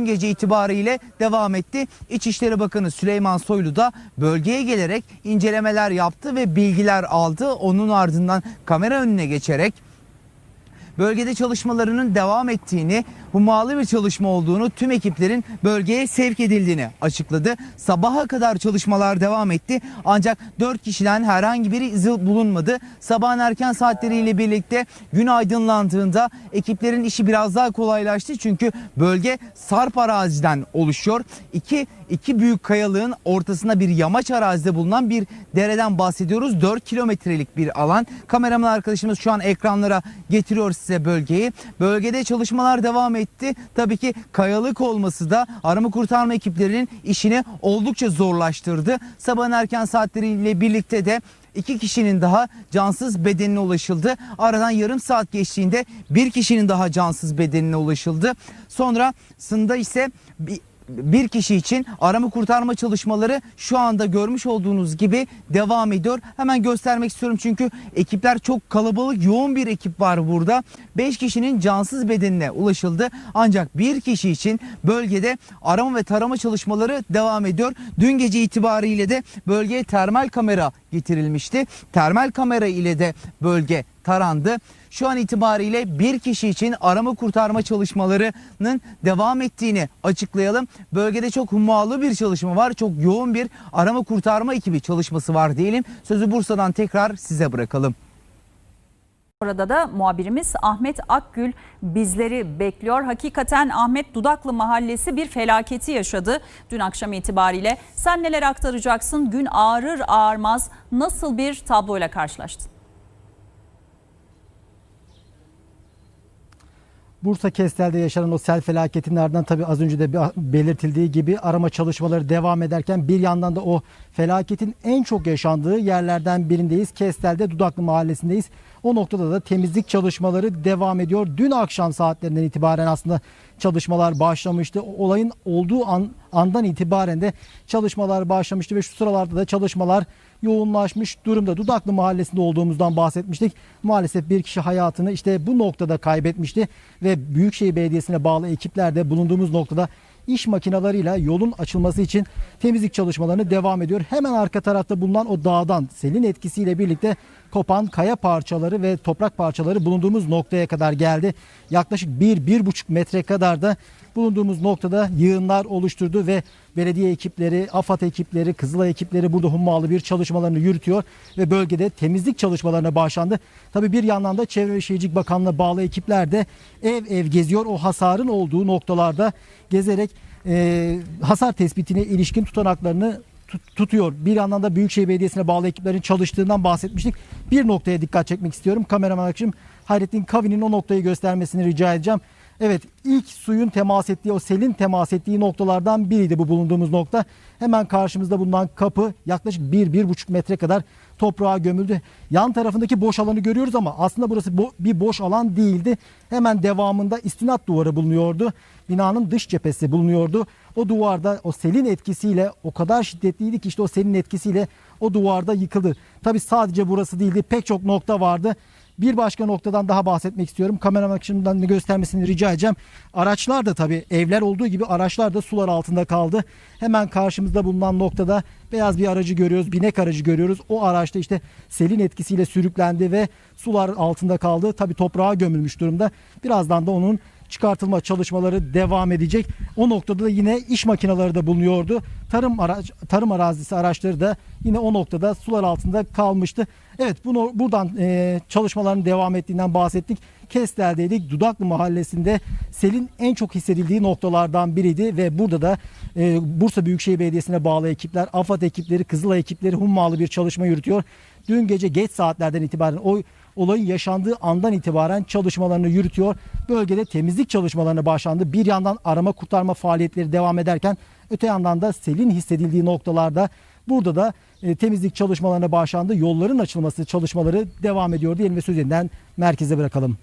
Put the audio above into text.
Dün gece itibariyle devam etti. İçişleri Bakanı Süleyman Soylu da bölgeye gelerek incelemeler yaptı ve bilgiler aldı. Onun ardından kamera önüne geçerek bölgede çalışmalarının devam ettiğini, hummalı bir çalışma olduğunu, tüm ekiplerin bölgeye sevk edildiğini açıkladı. Sabaha kadar çalışmalar devam etti ancak 4 kişiden herhangi bir izi bulunmadı. Sabahın erken saatleriyle birlikte gün aydınlandığında ekiplerin işi biraz daha kolaylaştı çünkü bölge sarp araziden oluşuyor. İki, iki büyük kayalığın ortasında bir yamaç arazide bulunan bir dereden bahsediyoruz. 4 kilometrelik bir alan. Kameraman arkadaşımız şu an ekranlara getiriyor size bölgeyi. Bölgede çalışmalar devam etti. Tabii ki kayalık olması da arama kurtarma ekiplerinin işini oldukça zorlaştırdı. Sabahın erken saatleriyle birlikte de iki kişinin daha cansız bedenine ulaşıldı. Aradan yarım saat geçtiğinde bir kişinin daha cansız bedenine ulaşıldı. Sonrasında ise bir bir kişi için arama kurtarma çalışmaları şu anda görmüş olduğunuz gibi devam ediyor. Hemen göstermek istiyorum çünkü ekipler çok kalabalık, yoğun bir ekip var burada. 5 kişinin cansız bedenine ulaşıldı. Ancak bir kişi için bölgede arama ve tarama çalışmaları devam ediyor. Dün gece itibariyle de bölgeye termal kamera getirilmişti. Termal kamera ile de bölge tarandı. Şu an itibariyle bir kişi için arama kurtarma çalışmalarının devam ettiğini açıklayalım. Bölgede çok hummalı bir çalışma var. Çok yoğun bir arama kurtarma ekibi çalışması var diyelim. Sözü Bursa'dan tekrar size bırakalım. Orada da muhabirimiz Ahmet Akgül bizleri bekliyor. Hakikaten Ahmet Dudaklı Mahallesi bir felaketi yaşadı dün akşam itibariyle. Sen neler aktaracaksın? Gün ağrır ağarmaz nasıl bir tabloyla karşılaştın? Bursa Kestel'de yaşanan o sel felaketinin ardından tabii az önce de belirtildiği gibi arama çalışmaları devam ederken bir yandan da o felaketin en çok yaşandığı yerlerden birindeyiz. Kestel'de Dudaklı Mahallesi'ndeyiz. O noktada da temizlik çalışmaları devam ediyor. Dün akşam saatlerinden itibaren aslında çalışmalar başlamıştı. Olayın olduğu an, andan itibaren de çalışmalar başlamıştı ve şu sıralarda da çalışmalar yoğunlaşmış durumda. Dudaklı Mahallesi'nde olduğumuzdan bahsetmiştik. Maalesef bir kişi hayatını işte bu noktada kaybetmişti ve Büyükşehir Belediyesi'ne bağlı ekipler de bulunduğumuz noktada iş makinalarıyla yolun açılması için temizlik çalışmalarını devam ediyor. Hemen arka tarafta bulunan o dağdan selin etkisiyle birlikte kopan kaya parçaları ve toprak parçaları bulunduğumuz noktaya kadar geldi. Yaklaşık 1-1,5 metre kadar da bulunduğumuz noktada yığınlar oluşturdu ve belediye ekipleri, AFAD ekipleri, Kızılay ekipleri burada hummalı bir çalışmalarını yürütüyor ve bölgede temizlik çalışmalarına başlandı. Tabii bir yandan da Çevre ve Şehircilik Bakanlığı'na bağlı ekipler de ev ev geziyor. O hasarın olduğu noktalarda gezerek e, hasar tespitine ilişkin tutanaklarını tut- tutuyor. Bir yandan da Büyükşehir Belediyesi'ne bağlı ekiplerin çalıştığından bahsetmiştik. Bir noktaya dikkat çekmek istiyorum. Kameraman arkadaşım Hayrettin Kavi'nin o noktayı göstermesini rica edeceğim. Evet ilk suyun temas ettiği o selin temas ettiği noktalardan biriydi bu bulunduğumuz nokta. Hemen karşımızda bulunan kapı yaklaşık 1-1,5 metre kadar toprağa gömüldü. Yan tarafındaki boş alanı görüyoruz ama aslında burası bo- bir boş alan değildi. Hemen devamında istinat duvarı bulunuyordu. Binanın dış cephesi bulunuyordu. O duvarda o selin etkisiyle o kadar şiddetliydi ki işte o selin etkisiyle o duvarda yıkıldı. Tabi sadece burası değildi pek çok nokta vardı. Bir başka noktadan daha bahsetmek istiyorum. Kameraman da göstermesini rica edeceğim. Araçlar da tabii evler olduğu gibi araçlar da sular altında kaldı. Hemen karşımızda bulunan noktada beyaz bir aracı görüyoruz. Binek aracı görüyoruz. O araçta işte selin etkisiyle sürüklendi ve sular altında kaldı. Tabii toprağa gömülmüş durumda. Birazdan da onun çıkartılma çalışmaları devam edecek. O noktada da yine iş makineleri de bulunuyordu. Tarım araç, tarım arazisi araçları da yine o noktada sular altında kalmıştı. Evet bunu buradan e, çalışmaların devam ettiğinden bahsettik. Kestel'deydik. Dudaklı Mahallesi'nde selin en çok hissedildiği noktalardan biriydi ve burada da e, Bursa Büyükşehir Belediyesi'ne bağlı ekipler, AFAD ekipleri, Kızılay ekipleri hummalı bir çalışma yürütüyor. Dün gece geç saatlerden itibaren o olayın yaşandığı andan itibaren çalışmalarını yürütüyor. Bölgede temizlik çalışmalarına başlandı. Bir yandan arama kurtarma faaliyetleri devam ederken öte yandan da selin hissedildiği noktalarda burada da e, temizlik çalışmalarına başlandı. Yolların açılması çalışmaları devam ediyor diyelim ve sözünden merkeze bırakalım.